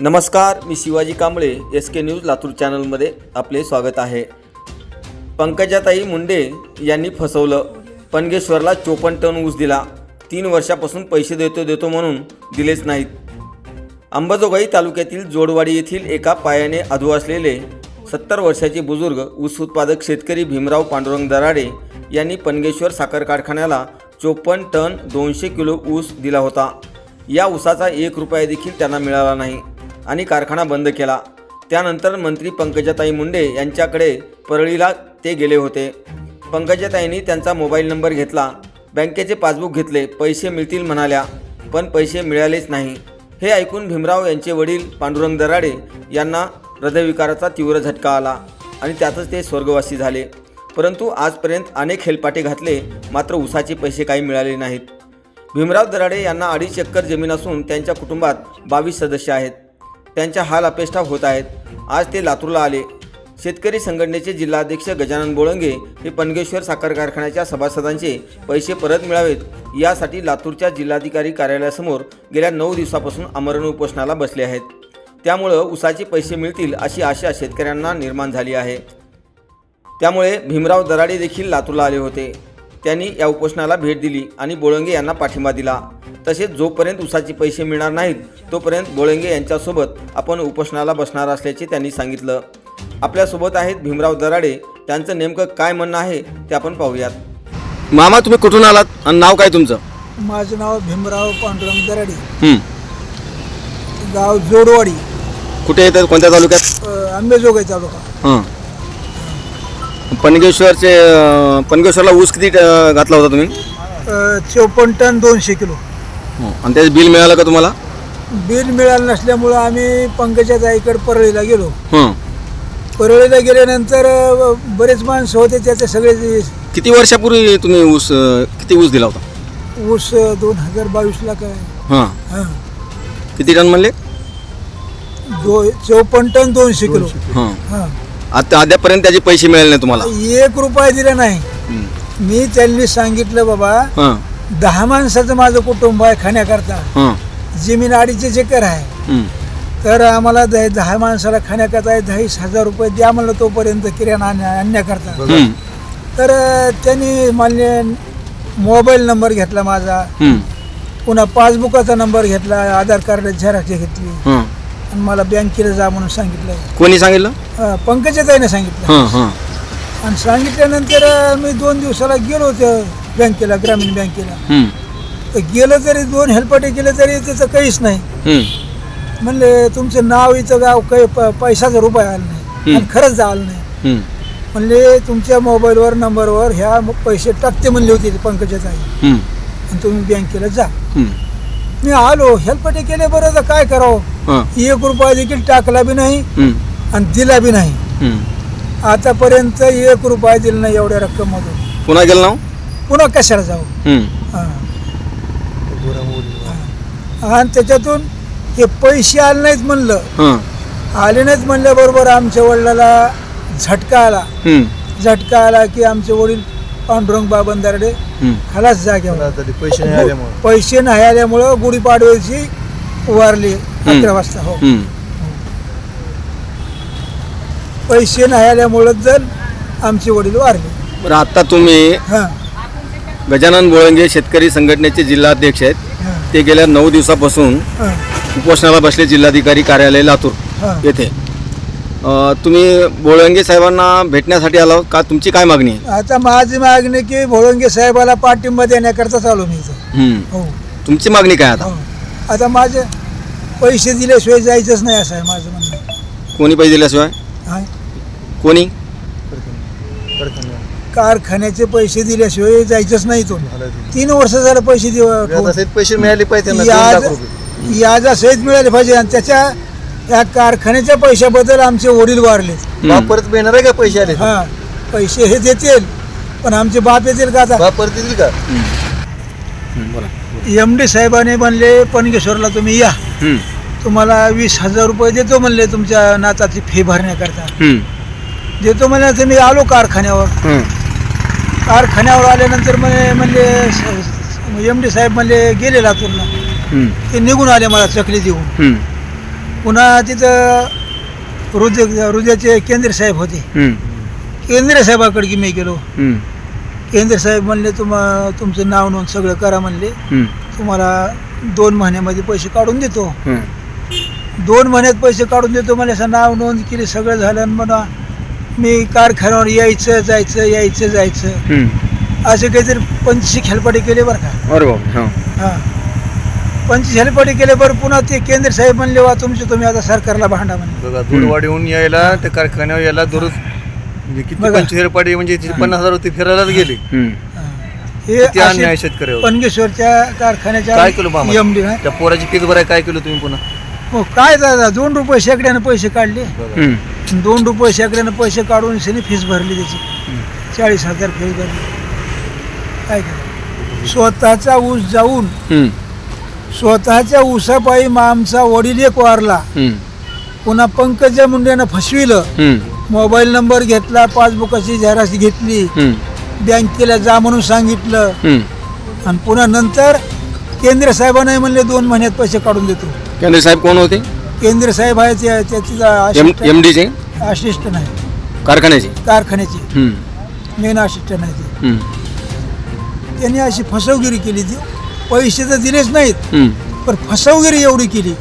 नमस्कार मी Shivaji Kamble S K news Latur चॅनलमध्ये आपले स्वागत आहे. पंकजाताई मुंडे यांनी फसवलं. पनगेश्वरला चोपन्न टन ऊस दिला. तीन वर्षापासून पैसे देतो देतो म्हणून दिलेच नाहीत. अंबाजोगाई तालुक्यातील जोडवाडी येथील एका पायाने अधू असलेले सत्तर वर्षाचे बुजुर्ग ऊस उत्पादक शेतकरी भीमराव पांडुरंग दराडे यांनी पनगेश्वर साखर कारखान्याला चोपन्न टन दोनशे किलो ऊस दिला होता. या ऊसाचा एक रुपया देखील त्यांना मिळाला नाही. आणि कारखाना बंद केला. त्यानंतर मंत्री पंकजाताई मुंडे यांच्याकडे परळीला ते गेले होते. पंकजाताईंनी त्यांचा मोबाईल नंबर घेतला. बँकेचे पासबुक घेतले. पैसे मिळतील म्हणाल्या पण पैसे मिळालेच नाही. हे ऐकून भीमराव यांचे वडील पांडुरंग दराडे यांना हृदयविकाराचा तीव्र झटका आला आणि त्यातच ते स्वर्गवासी झाले. परंतु आजपर्यंत अनेक हेलपाटे घातले मात्र उसाचे पैसे काही मिळाले नाहीत. भीमराव दराडे यांना अडीच एकर जमीन असून त्यांच्या कुटुंबात बावीस सदस्य आहेत. त्यांच्या हाल अपेष्टा होत आहेत. आज ते लातूरला आले. शेतकरी संघटनेचे जिल्हाध्यक्ष गजानन बोळंगे हे पनगेश्वर साखर कारखान्याच्या सभासदांचे पैसे परत मिळावेत यासाठी लातूरच्या जिल्हाधिकारी कार्यालयासमोर गेल्या नऊ दिवसापासून आमरण उपोषणाला बसले आहेत. त्यामुळं उसाचे पैसे मिळतील अशी आशा शेतकऱ्यांना निर्माण झाली आहे. त्यामुळे भीमराव दराडे देखील लातूरला आले होते. त्यांनी या उपोषणाला भेट दिली आणि बोळंगे यांना पाठिंबा दिला. तसेच जोपर्यंत उसाचे पैसे मिळणार नाहीत तोपर्यंत बोळंगे यांच्यासोबत आपण उपोषणाला बसणार असल्याचे त्यांनी सांगितलं. आपल्यासोबत आहेत भीमराव दराडे. त्यांचं नेमकं काय म्हणणं आहे ते आपण पाहूयात. मामा तुम्ही कुठून आलात आणि नाव काय तुमचं? माझं नाव भीमराव पांडुरंग दराडे. गाव जोडवाडी. कुठे येतं कोणत्या तालुक्यात? अ, आंबेजोगाई तालुका. पनगेश्वरचे पनगेश्वरला ऊस किती घातला होता तुम्ही? चोपन्न टन दोनशे किलो. आणि त्याचं बिल मिळालं का तुम्हाला? बिल मिळालं नसल्यामुळं आम्ही पंकजा जाईकडे परळीला गेलो. हं. परळीला गेल्यानंतर अ, बरेच माणसं होते त्याचे सगळे जे किती वर्षापूर्वी तुम्ही ऊस अं, किती ऊस दिला होता? ऊस दोन हजार बावीसला काय? हां. हां. किती टन म्हणले? दो चोपन्न टन दोनशे किलो. हां. हां. आता अद्यापर्यंत त्याचे पैसे मिळाले नाही तुम्हाला? एक रुपया दिला नाही. हं. मी त्यांनी सांगितलं बाबा हां. दहा माणसाचं माझं कुटुंब आहे खाण्याकरता. हां. जमीन अडीचशे चक्कर आहे. हं. तर आम्हाला द- दहा माणसाला खाण्याकरता दहावीस हजार रुपये द्या म्हणलं तोपर्यंत किराणा आणण्या- आणण्याकरता. हं. तर अ, त्यांनी मला मोबाईल नंबर घेतला माझा. हं. पुन्हा पासबुकाचा नंबर घेतला आधार कार्ड झेरॉक्स घेतली. हं. आणि मला बँकेला जा म्हणून सांगितलं. कोणी सांगितलं? अ, पंकजाताईने सांगितलं. हां हां. आणि सांगितल्यानंतर अ, मी दोन दिवसाला गेलो होतो. बँकेला ग्रामीण बँकेला. तर गेलं तरी दोन हेल्पटे केले तरी त्याचं काहीच नाही. म्हणले तुमचं नाव इथं गाव काही प- पैशाचा रुपये आला नाही. आणि खरंच आलं नाही. म्हणले तुमच्या मोबाईलवर नंबरवर ह्या म- पैसे टाकते म्हणले होते ते पंकजात आई. आणि तुम्ही बँकेला जा. मी आलो हेल्पटे केले बरं तर काय करावं हां. एक रुपया देखील टाकला बी नाही. आणि दिला बी नाही. आतापर्यंत एक रुपया दिला नाही एवढ्या रक्कममधून पुन्हा गेलं नाव पुन्हा कशाला जाऊ. हां. आणि त्याच्यातून हे पैसे आले नाहीत म्हणलं हां. आले नाहीत म्हणल्याबरोबर आमच्या वडिलाला झटका आला हं. झटका आला की आमचे वडील पांडुरंग बाबंदारडे हं. खलास जाग्यावर पैसे नाही आल्यामुळे पैसे नाही आल्यामुळं गुढीपाडव्याची वारली अकरा वाजता हो हं. पैसे नाही आल्यामुळं जर आमचे वडील वारले बरं आता तुम्ही हां गजानन बोळंगे शेतकरी संघटनेचे जिल्हाध्यक्ष आहेत. ते गेल्या नऊ दिवसापासून उपोषणाला बसले जिल्हाधिकारी कार्यालय लातूर येथे. अ, तुम्ही बोळंगे साहेबांना भेटण्यासाठी आला का? तुमची काय मागणी आहे? आता माझी मागणी की भोळंगे साहेबाला पाठिंबा देण्याकरता चालू मी हं. हो. तुमची मागणी काय आता? हो. आता माझे पैसे दिल्याशिवाय जायचंच नाही असं आहे माझं म्हणणं. कोणी पैसे दिल्याशिवाय? कोणी? कारखान्याचे पैसे दिल्याशिवाय जायचंच नाही तो. तीन वर्ष झालं पैसे देऊ व्याजासहित पैसे मिळाले पाहिजे याज लाख रुपये. याजासहित मिळाले पाहिजे आणि त्याच्या या कारखान्याच्या पैशाबद्दल आमचे वडील वारले. बाप परत मिळणार आहे का पैसे आले? हा पैसे हे देतील पण आमचे बाप येतील का आता? बाप परत येतील का? बोला. एम डी साहेबांनी म्हणले पनगेश्वरला तुम्ही या. तुम्हाला वीस हजार रुपये देतो म्हणले तुमच्या नाताची फी भरण्याकरता. देतो म्हणले तर मी आलो कारखान्यावर. कारखान्यावर आल्यानंतर म्हणे म्हणले एम डी साहेब म्हणले गेले लातूरला. ते निघून आले मला चकली देऊन. पुन्हा तिथं हृदय हृदयाचे केंद्र साहेब होते. केंद्र साहेबाकडे मी गेलो. केंद्र साहेब म्हणले तुम्हा तुमचं नाव नोंद सगळं करा म्हणले. तुम्हाला दोन महिन्यामध्ये पैसे काढून देतो. दोन महिन्यात पैसे काढून देतो मला असं नाव नोंद केली सगळं झालं म्हणा मी कारखान्यावर यायचं जायचं यायचं जायचं. हम्म. असे काहीतरी पंचवीस खेळपाटी केले बरं का. अरे बाप हां. हां. पंचवीस हेलपाटी केले बरं पुन्हा ते केंद्र साहेब म्हणले वा तुमचे तुम्ही आता सरकारला भांडा म्हणले. बघा दूरवाडीहून यायला त्या कारखान्यावर यायला दररोज म्हणजे किती बघा. पंचवीस पाडी म्हणजे पन्नास हजार होते फिरायलाच गेले. हम्म. हां. हे किती अन्याय असे शेतकऱ्यावर. पनगेश्वरच्या कारखान्याच्या काय केलं मामा? एम डी त्या पोराची फीस भराय काय केलं तुम्ही पुन्हा? हो काय दादा दोन रुपये शेकड्यानं पैसे काढले. हम्म. दोन रुपये शेकड्यानं पैसे काढून शनी फीस भरली त्याची चाळीस हजार फीस भरली काय करा स्वतःचा ऊस जाऊन हम्म. स्वतःच्या ऊसापायी आमचा वडील एक वारला हम्म. पुन्हा पंकजा मुंडेनं फसविलं हम्म. मोबाईल नंबर घेतला पासबुकाची झेरॉक्स घेतली हम्म. बँकेला जा म्हणून सांगितलं हम्म. आणि पुन्हा नंतर केंद्र साहेबांनाही म्हणले दोन महिन्यात पैसे काढून देतो केंद्र साहेब कोण होते? केंद्र साहेब आहे ते त्याची एम एम डीचे असिस्टंट आहे कारखान्याचे? कारखान्याचे. हम्म. मेन असिस्टंट आहे ते. हम्म. त्यांनी अशी फसवगिरी केली ती. पैसे तर दिलेच नाहीत. हम्म. पण फसवगिरी एवढी केली.